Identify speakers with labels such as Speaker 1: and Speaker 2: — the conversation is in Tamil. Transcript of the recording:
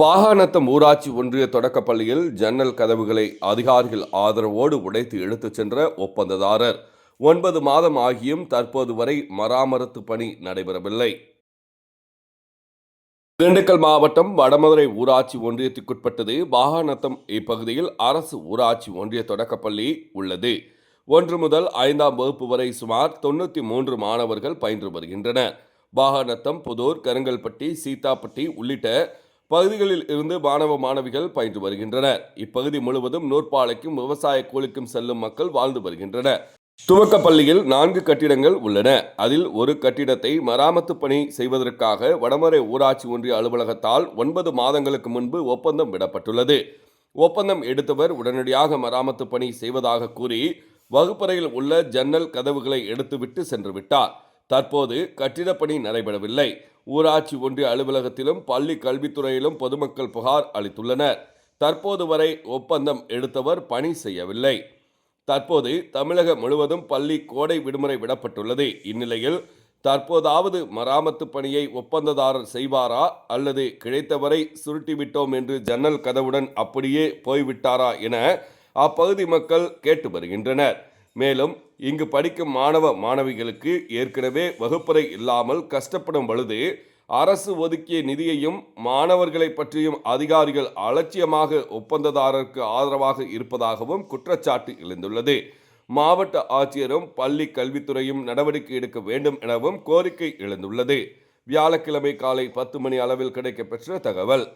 Speaker 1: பாகாணத்தம் ஊராட்சி ஒன்றிய தொடக்கப்பள்ளியில் ஜன்னல் கதவுகளை அதிகாரிகள் ஆதரவோடு உடைத்து எடுத்துச் சென்ற ஒப்பந்ததாரர். ஒன்பது மாதம் ஆகியும் தற்போது வரை மராமரத்து பணி நடைபெறவில்லை. திண்டுக்கல் மாவட்டம் வடமதுரை ஊராட்சி ஒன்றியத்துக்குட்பட்டது பாகாநத்தம் இப்பகுதியில் அரசு ஊராட்சி ஒன்றிய தொடக்கப்பள்ளி உள்ளது. ஒன்று முதல் ஐந்தாம் வகுப்பு வரை சுமார் தொண்ணூற்றி மூன்று மாணவர்கள் பயின்று வருகின்றனர். பாகாநத்தம் புதூர் கருங்கல்பட்டி சீதாப்பட்டி உள்ளிட்ட பகுதிகளில் இருந்து மாணவ மாணவிகள் பயின்று வருகின்றனர். இப்பகுதி முழுவதும் நூற்பாலைக்கும் விவசாய கூலிக்கும் செல்லும் மக்கள் வாழ்ந்து வருகின்றனர். துவக்கப்பள்ளியில் நான்கு கட்டிடங்கள் உள்ளன. அதில் ஒரு கட்டிடத்தை மராமத்து பணி செய்வதற்காக வடமறை ஊராட்சி ஒன்றிய அலுவலகத்தால் ஒன்பது மாதங்களுக்கு முன்பு ஒப்பந்தம் விடப்பட்டுள்ளது. ஒப்பந்தம் எடுத்தவர் உடனடியாக மராமத்து பணி செய்வதாக கூறி வகுப்பறையில் உள்ள ஜன்னல் கதவுகளை எடுத்துவிட்டு சென்று விட்டார். தற்போது கட்டிடப்பணி நடைபெறவில்லை. ஊராட்சி ஒன்றிய அலுவலகத்திலும் பள்ளி கல்வித்துறையிலும் பொதுமக்கள் புகார் அளித்துள்ளனர். தற்போது வரை ஒப்பந்தம் எடுத்தவர் பணி செய்யவில்லை. தற்போது தமிழகம் முழுவதும் பள்ளி கோடை விடுமுறை விடப்பட்டுள்ளது. இந்நிலையில் தற்போதாவது மராமத்து பணியை ஒப்பந்ததாரர் செய்வாரா அல்லது கிடைத்தவரை சுருட்டிவிட்டோம் என்று ஜன்னல் கதவுடன் அப்படியே போய்விட்டாரா என அப்பகுதி மக்கள் கேட்டு வருகின்றனர். மேலும் இங்கு படிக்கும் மாணவ மாணவிகளுக்கு ஏற்கனவே வகுப்பறை இல்லாமல் கஷ்டப்படும் பொழுது அரசு ஒதுக்கிய நிதியையும் மாணவர்களை பற்றியும் அதிகாரிகள் அலட்சியமாக ஒப்பந்ததாரருக்கு ஆதரவாக இருப்பதாகவும் குற்றச்சாட்டு எழுந்துள்ளது. மாவட்ட ஆட்சியரும் பள்ளி கல்வித்துறையும் நடவடிக்கை எடுக்க வேண்டும் எனவும் கோரிக்கை எழுந்துள்ளது. வியாழக்கிழமை காலை பத்து மணி அளவில் கிடைக்கப்பெற்ற தகவல்.